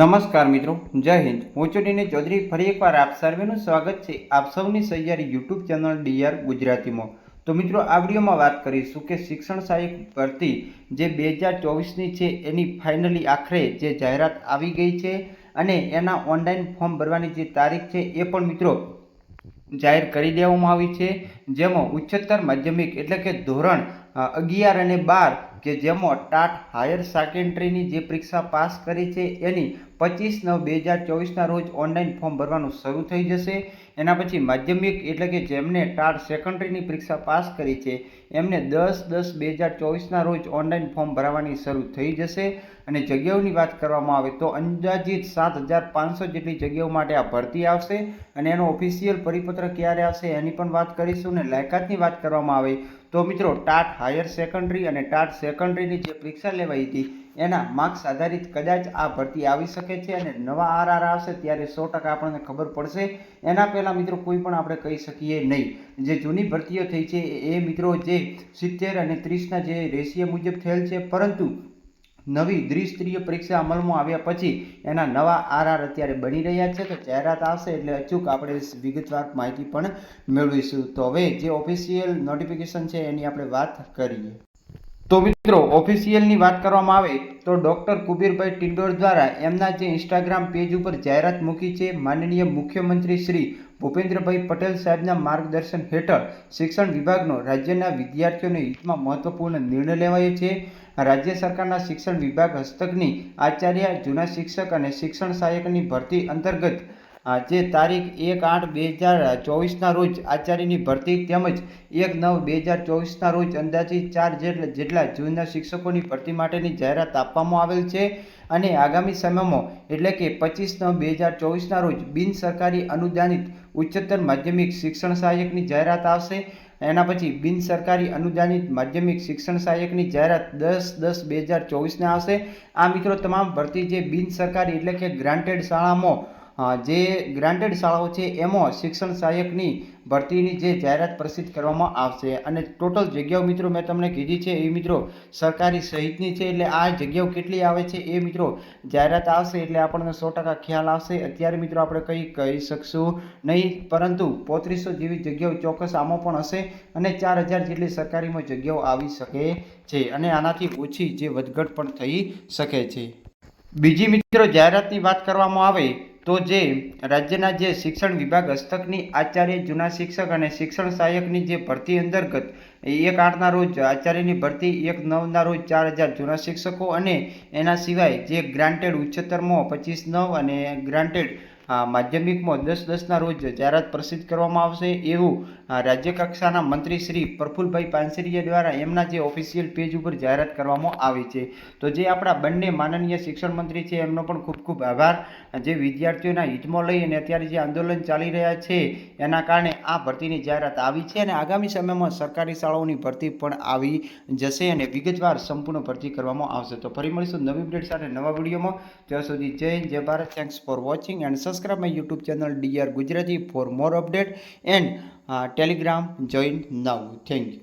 નમસ્કાર મિત્રો જય હિન્દ હું ચૂંટીને ચૌધરી ફરી એકવાર આપ સર્વેનું સ્વાગત છે આપ સૌની સહિયારી યુટ્યુબ ચેનલ ડીઆર ગુજરાતીમાં તો મિત્રો આ વિડીયોમાં વાત કરીશું કે શિક્ષણ સહાયક ભરતી જે બે હજાર ચોવીસની છે એની ફાઇનલી આખરે જે જાહેરાત આવી ગઈ છે અને એના ઓનલાઈન ફોર્મ ભરવાની જે તારીખ છે એ પણ મિત્રો જાહેર કરી દેવામાં આવી છે જેમાં ઉચ્ચતર માધ્યમિક એટલે કે ધોરણ અગિયાર અને બાર કે જેમાં ટાટ હાયર સેકન્ડરીની જે પરીક્ષા પાસ કરી છે એની પચીસ નવ બે હજાર ચોવીસના રોજ ઓનલાઈન ફોર્મ ભરવાનું શરૂ થઈ જશે એના પછી માધ્યમિક એટલે કે જેમને ટાટ સેકન્ડરીની પરીક્ષા પાસ કરી છે એમને દસ દસ બે હજાર ચોવીસના રોજ ઓનલાઈન ફોર્મ ભરાવાની શરૂ થઈ જશે અને જગ્યાઓની વાત કરવામાં આવે તો અંદાજિત સાત હજાર પાંચસો જેટલી જગ્યાઓ માટે આ ભરતી આવશે અને એનો ઓફિશિયલ પરિપત્ર ક્યારે આવશે એની પણ વાત કરીશું અને લાયકાતની વાત કરવામાં આવે તો મિત્રો ટાટ હાયર સેકન્ડરી અને ટાટ સેકન્ડરીની જે પરીક્ષા લેવાઈ હતી એના માર્ક્સ આધારિત કદાચ આ ભરતી આવી શકે છે અને નવા આરઆર આવશે ત્યારે સો ટકા આપણને ખબર પડશે એના પહેલાં મિત્રો કોઈ પણ આપણે કહી શકીએ નહીં જે જૂની ભરતીઓ થઈ છે એ મિત્રો જે સિત્તેર અને ત્રીસના જે રેશિયો મુજબ થયેલ છે પરંતુ નવી દ્વિસ્તરીય પરીક્ષા અમલમાં આવ્યા પછી એના નવા આરઆર અત્યારે બની રહ્યા છે તો જાહેરાત આવશે એટલે અચૂક આપણે વિગતવાર માહિતી પણ મેળવીશું તો હવે જે ઓફિશિયલ નોટિફિકેશન છે એની આપણે વાત કરીએ તો મિત્રો ઓફિશિયલની વાત કરવામાં આવે તો ડૉક્ટર કુબીરભાઈ ટિંડોર દ્વારા એમના જે ઇન્સ્ટાગ્રામ પેજ ઉપર જાહેરાત મૂકી છે માનનીય મુખ્યમંત્રી શ્રી ભૂપેન્દ્રભાઈ પટેલ સાહેબના માર્ગદર્શન હેઠળ શિક્ષણ વિભાગનો રાજ્યના વિદ્યાર્થીઓને હિતમાં મહત્વપૂર્ણ નિર્ણય લેવાયો છે રાજ્ય સરકારના શિક્ષણ વિભાગ હસ્તકની આચાર્ય જૂના શિક્ષક અને શિક્ષણ સહાયકની ભરતી અંતર્ગત જે તારીખ એક આઠ બે હજાર ચોવીસના રોજ આચાર્યની ભરતી તેમજ એક નવ બે હજાર ચોવીસના રોજ અંદાજે ચાર જેટલા જેટલા જૂના શિક્ષકોની ભરતી માટેની જાહેરાત આપવામાં આવેલ છે અને આગામી સમયમાં એટલે કે પચીસ નવ બે હજાર ચોવીસના રોજ બિનસરકારી અનુદાનિત ઉચ્ચતર માધ્યમિક શિક્ષણ સહાયકની જાહેરાત આવશે એના પછી બિન સરકારી અનુદાનિત માધ્યમિક શિક્ષણ સહાયકની જાહેરાત દસ દસ બે હજાર ચોવીસને આવશે આ મિત્રો તમામ ભરતી જે બિન સરકારી એટલે કે ગ્રાન્ટેડ શાળામાં જે ગ્રાન્ટેડ શાળાઓ છે એમાં શિક્ષણ સહાયકની ભરતીની જે જાહેરાત પ્રસિદ્ધ કરવામાં આવશે અને ટોટલ જગ્યાઓ મિત્રો મેં તમને કીધી છે એ મિત્રો સરકારી સહિતની છે એટલે આ જગ્યાઓ કેટલી આવે છે એ મિત્રો જાહેરાત આવશે એટલે આપણને સો ટકા ખ્યાલ આવશે અત્યારે મિત્રો આપણે કંઈ કહી શકશું નહીં પરંતુ પોત્રીસો જેવી જગ્યાઓ ચોક્કસ આમાં પણ હશે અને ચાર હજાર જેટલી સરકારીમાં જગ્યાઓ આવી શકે છે અને આનાથી ઓછી જે વધઘટ પણ થઈ શકે છે બીજી મિત્રો જાહેરાતની વાત કરવામાં આવે તો જે રાજ્યના જે શિક્ષણ વિભાગ હસ્તકની આચાર્ય જૂના શિક્ષક અને શિક્ષણ સહાયકની જે ભરતી અંતર્ગત એક આઠના રોજ આચાર્યની ભરતી એક નવના રોજ ચાર હજાર જૂના શિક્ષકો અને એના સિવાય જે ગ્રાન્ટેડ ઉચ્ચતરમો પચીસ નવ અને ગ્રાન્ટેડ માધ્યમિકમાં દસ દસના રોજ જાહેરાત પ્રસિદ્ધ કરવામાં આવશે એવું રાજ્યકક્ષાના મંત્રી શ્રી પ્રફુલભાઈ પાનસરિયા દ્વારા એમના જે ઓફિશિયલ પેજ ઉપર જાહેરાત કરવામાં આવી છે તો જે આપણા બંને માનનીય શિક્ષણ મંત્રી છે એમનો પણ ખૂબ ખૂબ આભાર જે વિદ્યાર્થીઓના હિતમાં લઈ અને અત્યારે જે આંદોલન ચાલી રહ્યા છે એના કારણે આ ભરતીની જાહેરાત આવી છે અને આગામી સમયમાં સરકારી શાળાઓની ભરતી પણ આવી જશે અને વિગતવાર સંપૂર્ણ ભરતી કરવામાં આવશે તો ફરી મળીશું નવી અપડેટ સાથે નવા વિડીયોમાં ત્યાં સુધી જય જય Bharat thanks for watching and સસ Subscribe my YouTube channel DR Gujarati for more update and uh, Telegram join now. Thank you.